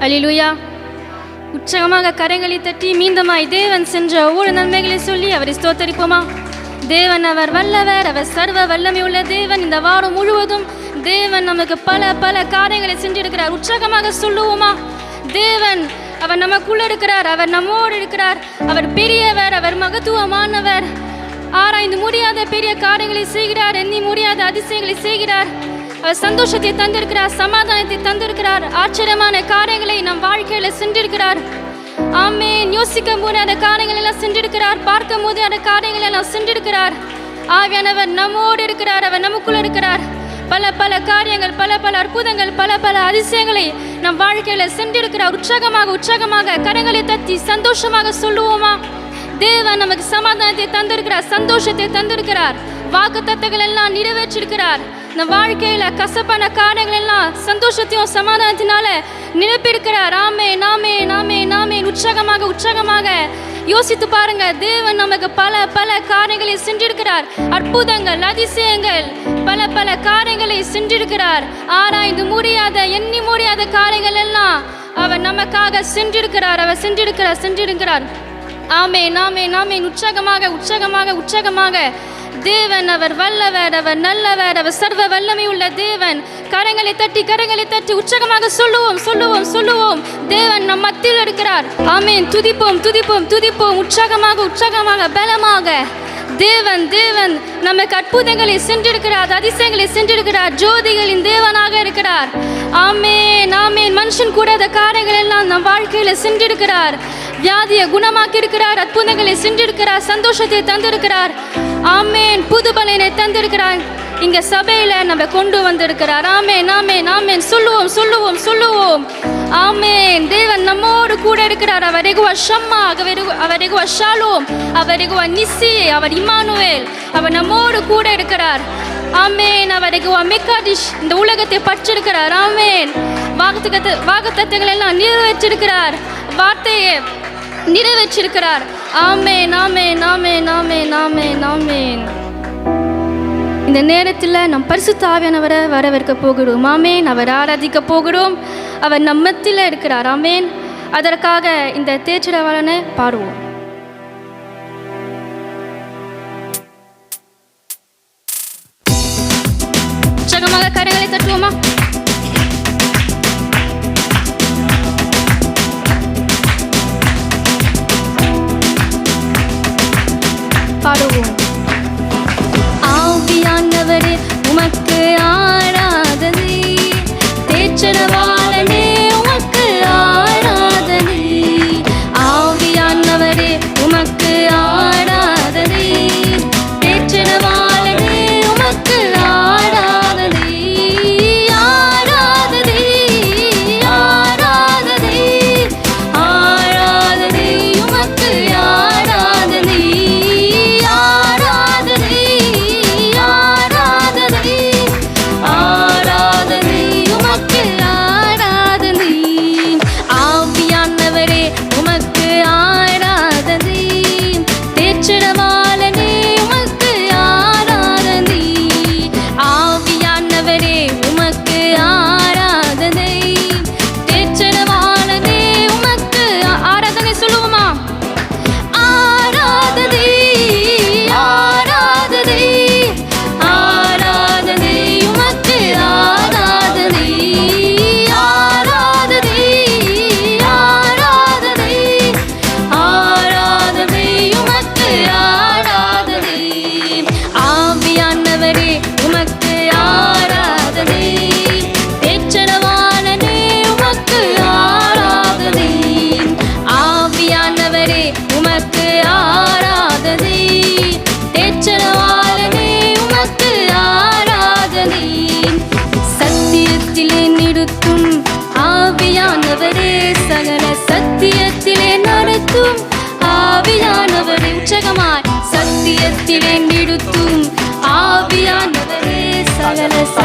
Hallelujah. Hallelujah உற்சாகமாக கரங்களை தட்டி மீண்டுமாய் தேவன் சென்ற ஒவ்வொரு நன்மைகளை சொல்லி அவரை ஸ்தோத்தரிப்போமா? தேவன் அவர் வல்லவர் அவர் சர்வ வல்லமை உள்ள தேவன். இந்த வாரம் முழுவதும் தேவன் நமக்கு பல பல காரியங்களை செஞ்சிருக்கிறார். உற்சாகமாக சொல்லுவோமா? தேவன் அவர் நமக்குள்ள இருக்கிறார் அவர் நம்மோடு இருக்கிறார். அவர் பெரியவர் அவர் மகத்துவமானவர். ஆராய்ந்து முடியாத பெரிய காரியங்களை செய்கிறார் எண்ணி முடியாத அதிசயங்களை செய்கிறார். சந்தோஷத்தை தந்திருக்கிறார் சமாதானத்தை தந்திருக்கிறார் ஆச்சரியமான காரியங்களை நம் வாழ்க்கையில சென்றிருக்கிறார். ஆமென். யோசிக்க முடியாத காரியங்கள் எல்லாம் சென்றிருக்கிறார் பார்க்க முடியாத காரியங்களை எல்லாம் சென்றிருக்கிறார். ஆவியானவர் நம்மோடு இருக்கிறார் அவர் நமக்குள்ள இருக்கிறார். பல பல காரியங்கள் பல பல அற்புதங்கள் பல பல அதிசயங்களை நம் வாழ்க்கையில சென்றிருக்கிறார் உற்சாகமாக உற்சாகமாக கரங்களை தத்தி சந்தோஷமாக சொல்லுவோமா? தேவன் நமக்கு சமாதானத்தை தந்திருக்கிறார் சந்தோஷத்தை தந்திருக்கிறார். வாக்கு தத்தங்கள் எல்லாம் நிறைவேற்றிருக்கிறார். நம் வாழ்க்கையில் கசப்பான காரியங்கள் எல்லாம் சந்தோஷத்தையும் சமாதானத்தினால நிரப்பியிருக்கிறார் ஆமே நாமே நாமே நாமே உற்சாகமாக உற்சாகமாக யோசித்து பாருங்க. தேவன் நமக்கு பல பல காரியங்களை சென்றிருக்கிறார் அற்புதங்கள் அதிசயங்கள் பல பல காரியங்களை சென்றிருக்கிறார் ஆராய்ந்து முடியாத எண்ணி முடியாத காரியங்கள் எல்லாம் அவர் நமக்காக சென்றிருக்கிறார் அவர் சென்றிருக்கிறார் சென்றிருக்கிறார் ஆமே நாமே நாமே உற்சாகமாக உற்சாகமாக உற்சாகமாக தேவன் அவர் வல்லவர் அவர் நல்லவர் அவர் சர்வ வல்லமை உள்ள தேவன். கரங்களை தட்டி கரங்களை தட்டி உற்சாகமாக சொல்லுவோம் சொல்லுவோம் சொல்லுவோம். தேவன் நம் மத்தியில் இருக்கிறார். ஆமேன். துதிப்போம் துதிப்போம் துதிப்போம். உற்சாகமாக உற்சாகமாக பலமாக. தேவன் தேவன் நம்ம அற்புதங்களை சென்றிருக்கிறார் அதிசயங்களை சென்றிருக்கிறார் ஜோதிகளின் தேவனாக இருக்கிறார். ஆமேன் ஆமேன். மனுஷன் கூட அந்த காரியங்கள் எல்லாம் நம் வாழ்க்கையில சென்றிருக்கிறார் வியாதியை குணமாக்கி இருக்கிறார் அற்புதங்களை சென்றிருக்கிறார் சந்தோஷத்தை தந்திருக்கிறார். ஆமேன். புது பலனை தந்திருக்கிறார். இங்க சபையில நம்ம கொண்டு வந்திருக்கிறார். ஆமேன் ஆமேன் ஆமேன். சொல்லுவோம் சொல்லுவோம் சொல்லுவோம். ஆமேன். தேவன் நம்மோடு கூட இருக்கிறார். அவர் எகுவா ஷம்மா அவர் எகு- அவர் எகுவா அவர் நிசி அவர் இமானுவேல் அவர் நம்மோடு கூட இருக்கிறார். ஆமேன். அவர் எகுவா இந்த உலகத்தை பற்றிருக்கிறார். ஆமேன். வாக்கு வாக்குத்தத்துகள் எல்லாம் நிறைவேற்றிருக்கிறார். வார்த்தையை நிறைவேற்றிருக்கிறார். ஆமேன் ஆமேன் ஆமேன் ஆமேன் ஆமேன் ஆமேன். இந்த நேரத்தில் நம் பரிசு தாவியானவரை வரவேற்க போகிறோம். ஆமேன். அவர் ஆராதிக்க போகிறோம். அவர் நம்மத்தில் இருக்கிறார். ஆமேன். அதற்காக இந்த தேச்சிடவாளனை பாடுவோம். உற்சாகமாக கரங்களை தட்டுவோமா? பாடுவோம்.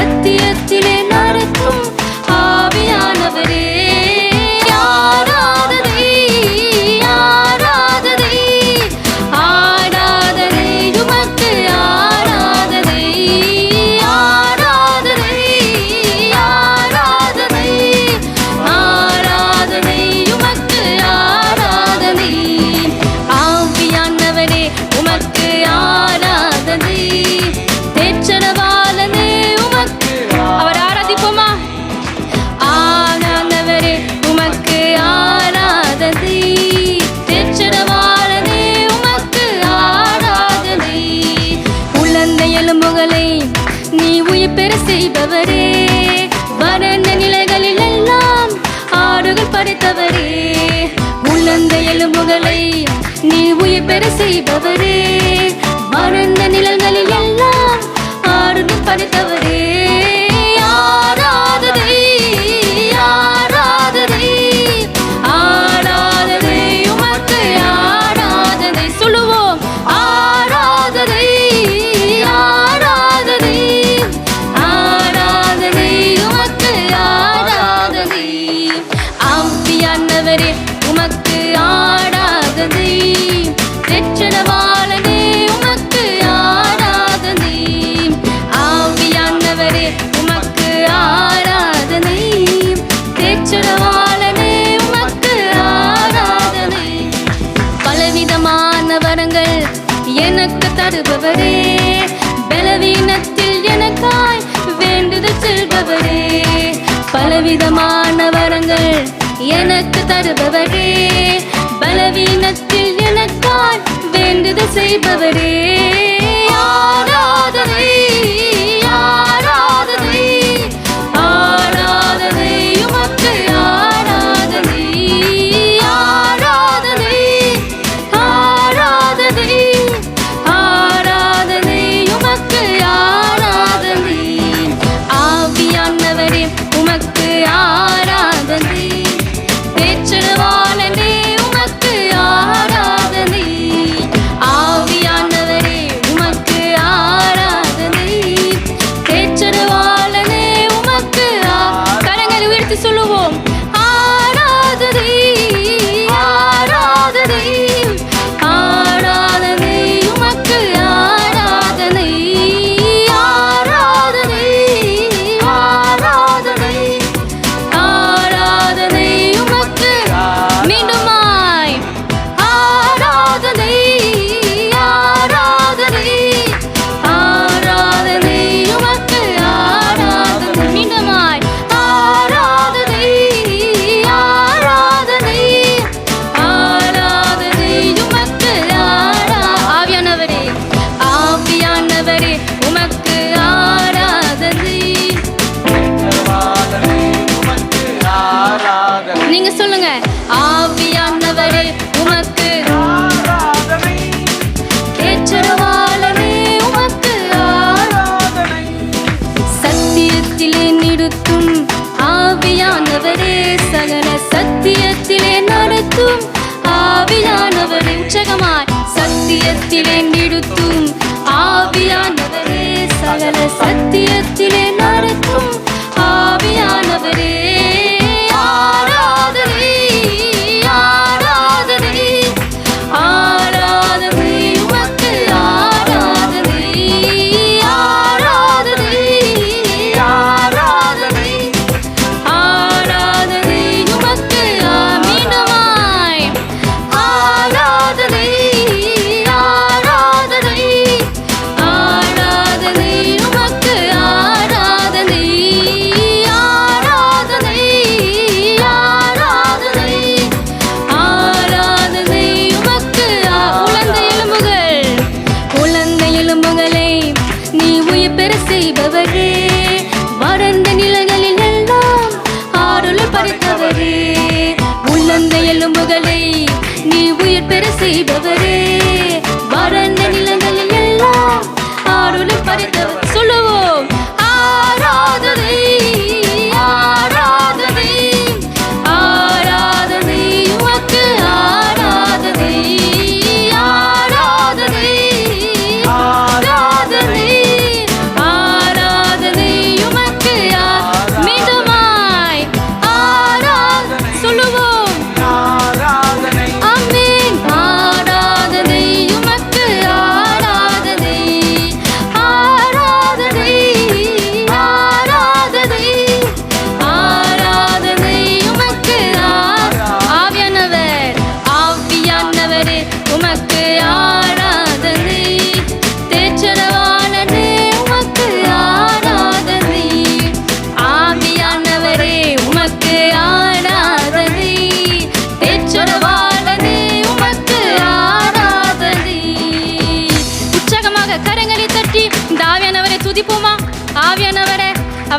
What செய்பவரே. தருபவரே பலவீனத்தில் எனக்காய் வேண்டுதல் செல்பவரே பலவிதமான வரங்கள் எனக்கு தருபவரே பலவீனத்தில் எனக்காய் வேண்டுதல் செய்பவரே.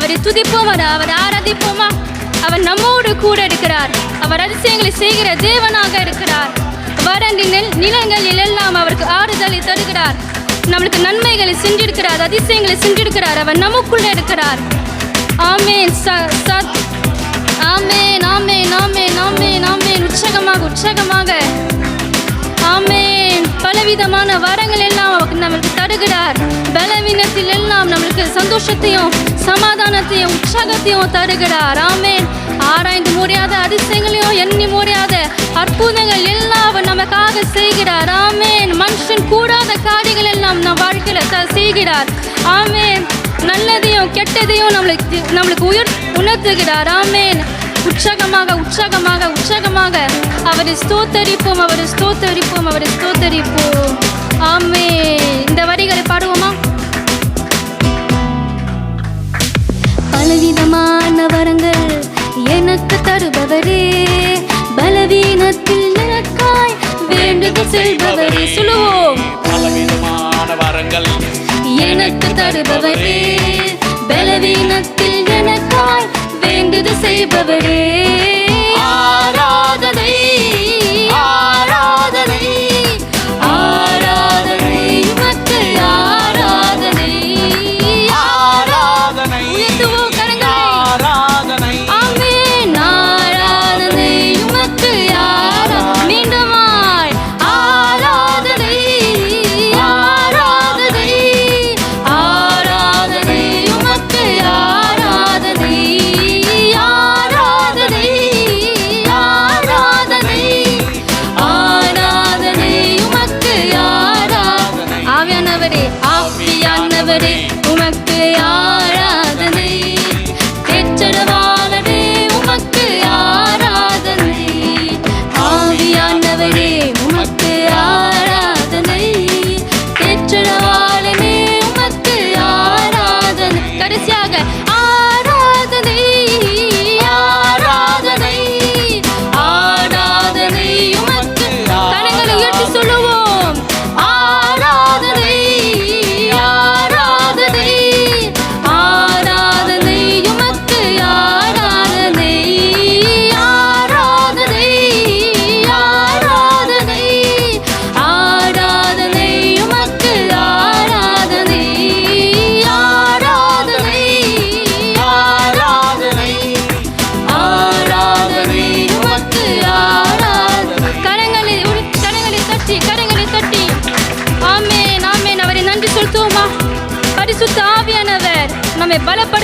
அவரை துதிப்போம் அவரை ஆராதிப்போமா? அவர் நம்மோடு கூட இருக்கிறார். அவர் அதிசயங்களை செய்கிற தேவனாக இருக்கிறார். வறண்டி நெல் நிலங்களில் எல்லாம் அவருக்கு ஆறுதலை தருகிறார். நம்மளுக்கு நன்மைகளை செஞ்சிருக்கிறார் அதிசயங்களை செஞ்சிருக்கிறார். அவர் நமக்குள்ளே இருக்கிறார். ஆமேன். ச சத் ஆமேன் ஆமேன் ஆமேன் ஆமேன் ஆமேன். உற்சகமாக உற்சகமாக. ஆமேன். பலவிதமான வரங்கள் எல்லாம் அவருக்கு நம்மளுக்கு தருகிறார். பலவீனத்தில் எல்லாம் நம்மளுக்கு சந்தோஷத்தையும் சமாதானத்தையும் உற்சாகத்தையும் தருகிறார். ஆமேன். ஆராய்ந்து முடியாத அதிசயங்களையும் எண்ணி முடியாத அற்புதங்கள் எல்லாம் அவர் நமக்காக செய்கிறார். ஆமேன். மனுஷன் கூடாத காரியங்கள் எல்லாம் நம் வாழ்க்கையில் செய்கிறார். ஆமேன். நல்லதையும் கெட்டதையும் நம்மளுக்கு நம்மளுக்கு உயர் உணர்த்துகிறார். ஆமேன். உற்சாகமாக உற்சாகமாக உற்சாகமாக அவரை ஸ்தோத்தரிப்போம் அவரை ஸ்தோத்தரிப்போம் அவரை ஸ்தோத்தரிப்போம். ஆமே இந்த வரிகளை பாடுவோமா? பலவிதமான வரங்கள் எனக்கு தருபவரே. பலவீனத்தில் எனக்காய் வேண்டுதல் செல்பவரே சொல்லுவோம். பலவிதமான வரங்கள் எனக்கு தருபவரே. பலவீனத்தில் எனக்காய் இது செய்பவரே.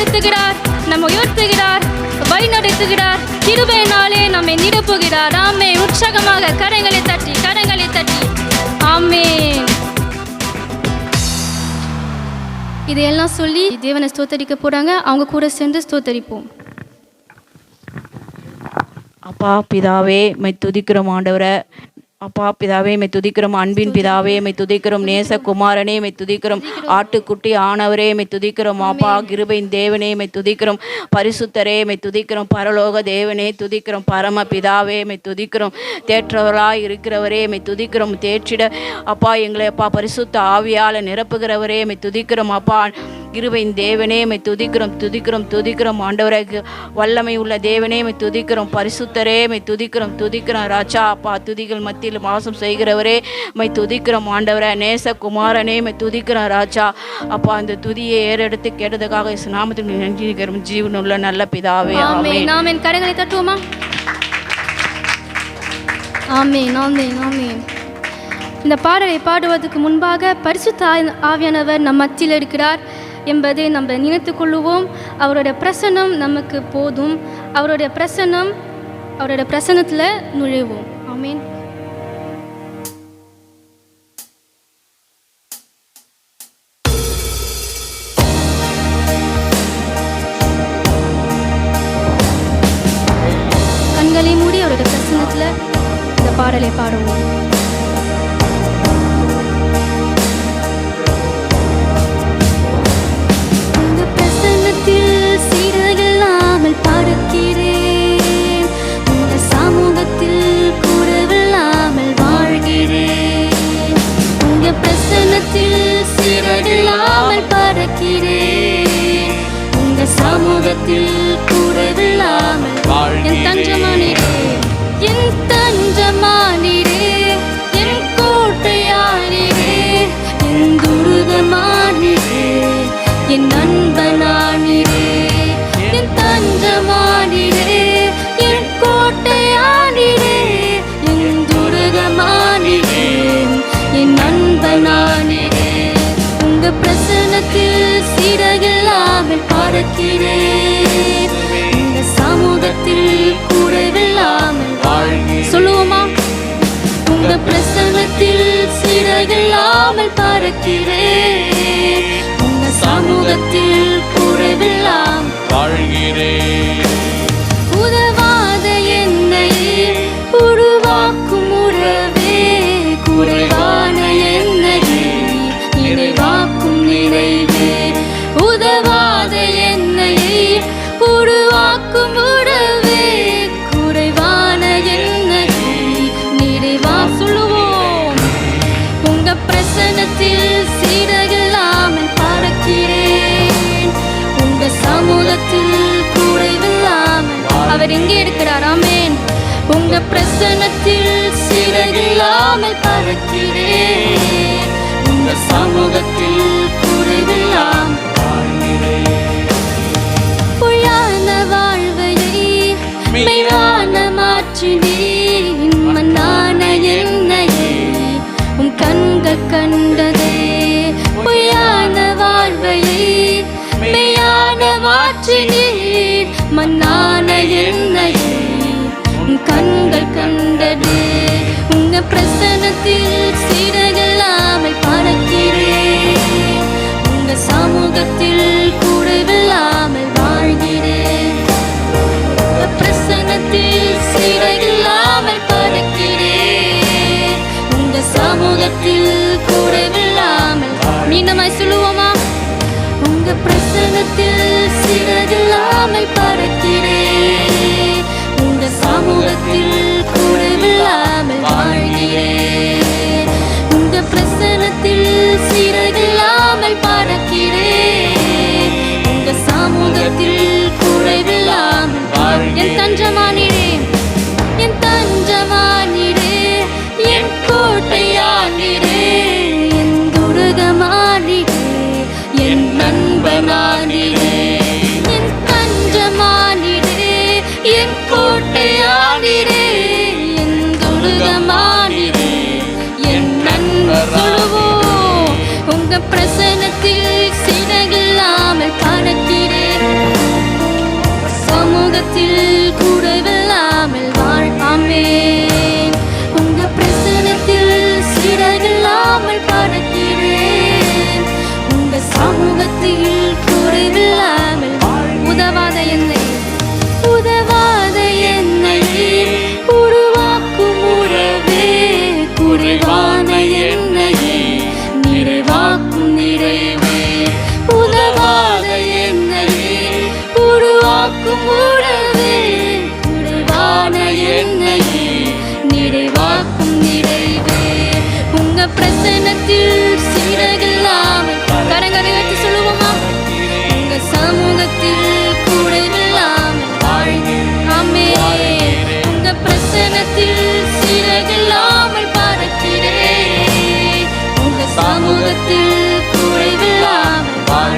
நம்மை பலப்படுத்துகிறார் நம்மை உயர்த்துகிறார் வழிநடத்துகிறார். கிருபையினாலே நம்மை நிரப்புகிறார் ஆமே உற்சாகமாக கரங்களை தட்டி கரங்களை தட்டி. ஆமே இதையெல்லாம் சொல்லி தேவனை ஸ்தோத்தரிக்க போறாங்க. அவங்க கூட சேர்ந்து ஸ்தோத்தரிப்போம். அப்பா பிதாவே மை துதிக்கிறோம் ஆண்டவரை. அப்பா பிதாவே மை துதிக்கிறோம். அன்பின் பிதாவே மை துதிக்கிறோம். நேச குமாரனே மை துதிக்கிறோம். ஆட்டுக்குட்டி ஆனவரே மை துதிக்கிறோம். அப்பா கிருபையின் தேவனே மை துதிக்கிறோம். பரிசுத்தரே மை துதிக்கிறோம். பரலோக தேவனே துதிக்கிறோம். பரம பிதாவே மை துதிக்கிறோம். தேற்றவராய் இருக்கிறவரே மை துதிக்கிறோம். தேற்றிட அப்பா எங்களை அப்பா பரிசுத்த ஆவியால நிரப்புகிறவரே மை துதிக்கிறோம். அப்பா கிருபையின் தேவனே மை துதிக்கிறோம் துதிக்கிறோம் துதிக்கிறோம் ஆண்டவரே. கு- வல்லமை உள்ள தேவனே மை துதிக்கிறோம். பரிசுத்தரே மை துதிக்கிறோம் துதிக்கிறோம். ராஜா அப்பா துதிகள் மத்தியில் வாசம் செய்கிறவரே மை துதிக்கிறோம் ஆண்டவரே. நேச குமாரனே மை துதிக்கிறோம் ராஜா. அப்பா அந்த துதியை ஏறெடுத்து கேட்டதுக்காக நாமத்துக்கு நன்றி நிற்கிறோம் ஜீவனுள்ள நல்ல பிதாவே ஆமென் ஆமென். ஆமென். கரங்களை தட்டுவோமா? ஆமென் ஆமென் ஆமென். இந்த பாடலை பாடுவதற்கு முன்பாக பரிசுத்த ஆவி- ஆவியானவர் நம் மத்தியில் இருக்கிறார். என்பதை நம்ம நினைத்து கொள்ளுவோம். அவருடைய பிரசன்னம் நமக்கு போதும். அவருடைய பிரசன்னம் அவருடைய பிரசன்னத்தில் நுழைவோம். ஆமென். சீரகில்லாமல் பார்க்கிறேன் உங்க சமூகத்தில் குறைவில்லாமல். சொல்லுவோமா? உங்க பிரசனத்தில் சீரகில்லாமல் பார்க்கிறேன் உங்க சமூகத்தில் குறைவில்லாமல் வாழ்கிறேன். இருக்கிறார் ஆமேன். உங்க பிரசனத்தில் சிறகில்லாமல் பறக்கிறேன். உங்க சமூகத்தில் குறைவில்லாமல் பொய்யான வாழ்வையை மெய்யான மாற்றினீர் மண்ணான என்னையே உம் கண்கள் கண்டதே. பொய்யான வாழ்வையை மெய்யான மாற்றினீர் மன்னான என்னையே கண்கள் கண்டதே. உங்க பிரசனத்தில் சீரகில்லாமல் பறக்கிறேன் உங்க சமூகத்தில் குறைவில்லாமல் வாழ்கிறேன் உங்க பிரசன்னத்தில் சீரகில்லாமல் பறக்கிறேன் உங்க சமூகத்தில் குறைவில்லாமல் மீண்டுமாய் சொல்லுவோமா? உங்க பிரசன்னத்தில் சீரகில்லாமல் பறக்கிறேன் சமூகத்தில்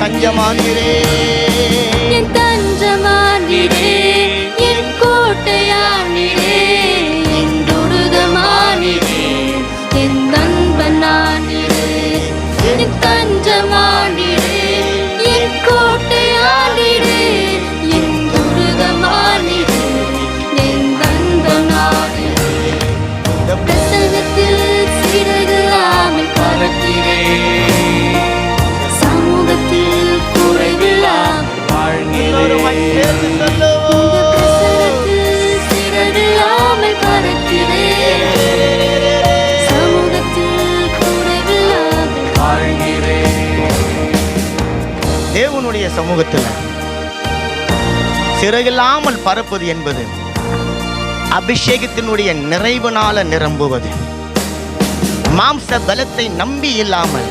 தஞ்சமானீரே தேவனுடைய சமூகத்தில் சிறையில்லாமல் பறப்பது என்பது அபிஷேகத்தினுடைய நிறைவுனால நிரம்புவது. மாம்ச பலத்தை நம்பி இல்லாமல்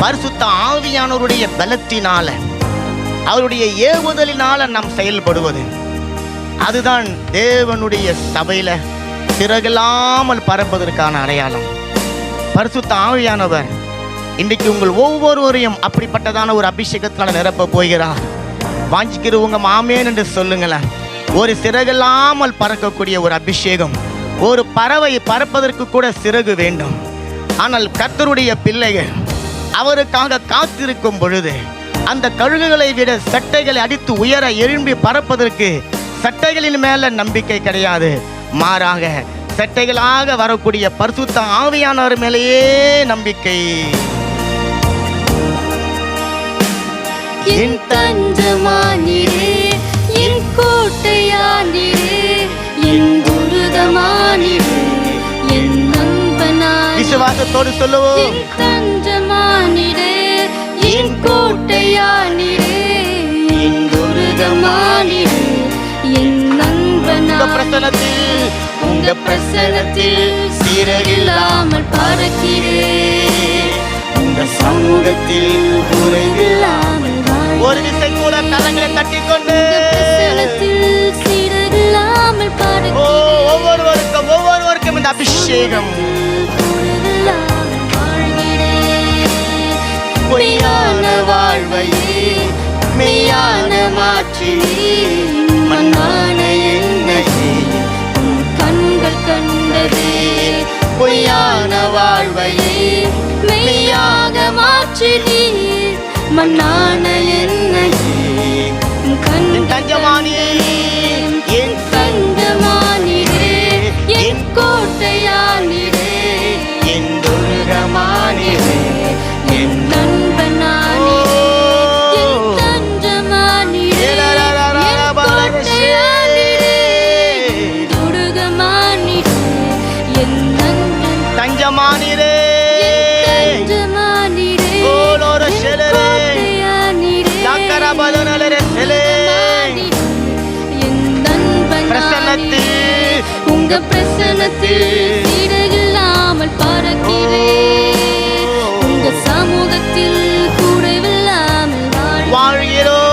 பரிசுத்த ஆவியானவருடைய பலத்தினால அவருடைய ஏவுதலினால நாம் செயல்படுவது. அதுதான் தேவனுடைய சபையில சிறகில்லாமல் பறப்பதற்கான அடையாளம். பரிசுத்த ஆவியானவர் இன்றைக்கு உங்கள் ஒவ்வொருவரையும் அப்படிப்பட்டதான ஒரு அபிஷேகத்தினால நிரப்ப போகிறார். வாஞ்சிக்கிறவங்க மாமேன் என்று சொல்லுங்களேன். ஒரு சிறகில்லாமல் பறக்கக்கூடிய ஒரு அபிஷேகம். ஒரு பறவை பறப்பதற்கு கூட சிறகு வேண்டும். ஆனால் கர்த்தருடைய பிள்ளைகள் அவருக்காக காத்திருக்கும் பொழுது அந்த கழுகுகளை விட சட்டைகளை அடித்து உயர எழும்பி பறப்பதற்கு சட்டைகளின் மேல நம்பிக்கை கிடையாது. மாறாக சட்டைகளாக வரக்கூடிய பரிசுத்த ஆவியானவர் மேலேயே நம்பிக்கை. என் தஞ்சமானிரே என் கோட்டையானிரே என் துருகமானிரே என் நண்பனானிரே. விசுவாசத்தோடு சொல்லுவோம். என் தஞ்சமானிரே என் கோட்டையானிரே என் துருகமானிரே என் நண்பனானிரே. பிரசனத்தில் உங்க பிரசனத்தில் சீரகில்லாமல் பறக்கிறேன். உங்க சமூகத்தில் அபிஷேகம். பொய்யான வாழ்வையே மெய்யான மாற்றி மண்ணான என்னையே கண்கள் கண்டதே. பொய்யான வாழ்வையே மெய்யாக மாற்றி நீர் மண்ணான என்னையே கண்கள் தஞ்சமானியே இடையில்லாமல் பறக்கிறேன் உங்க சமூகத்தில் குறைவில்லாமல் வாழ். வாழ்கிறோம்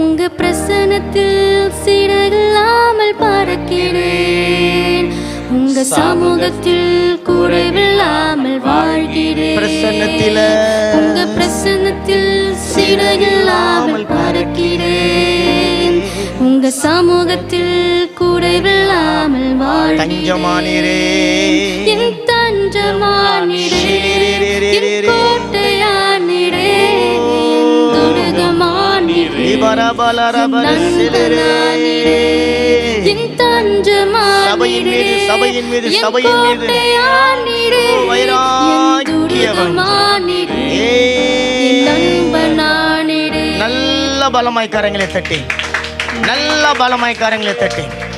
உங்க பிரசனத்தில் சிறகில்லாமல் பறக்கிறேன். உங்க சமூகத்தில் குறைவில்லாமல் வாழ்கிறேன். பிரசன்னத்தில உங்க பிரசன்னத்தில் சிறகில்லாமல் உங்க சமூகத்தில் குறைவில்லாமல் வாழ்கிறேன் தஞ்சமானிரே. என் தஞ்சமானிரே. என் கோட்டையானிரே. துருகமானிரே. செலரே. என் தஞ்சமானிரே. சபையின் மீது, சபையின் மீது, சபையின் மீது. கோட்டையானிரே. ஓ, வைராக்கியவன். என் நண்பனானிரே. நல்ல பலமாய் கரங்களை தட்டி. நல்ல பலமாய்க்காரங்களை கரங்களை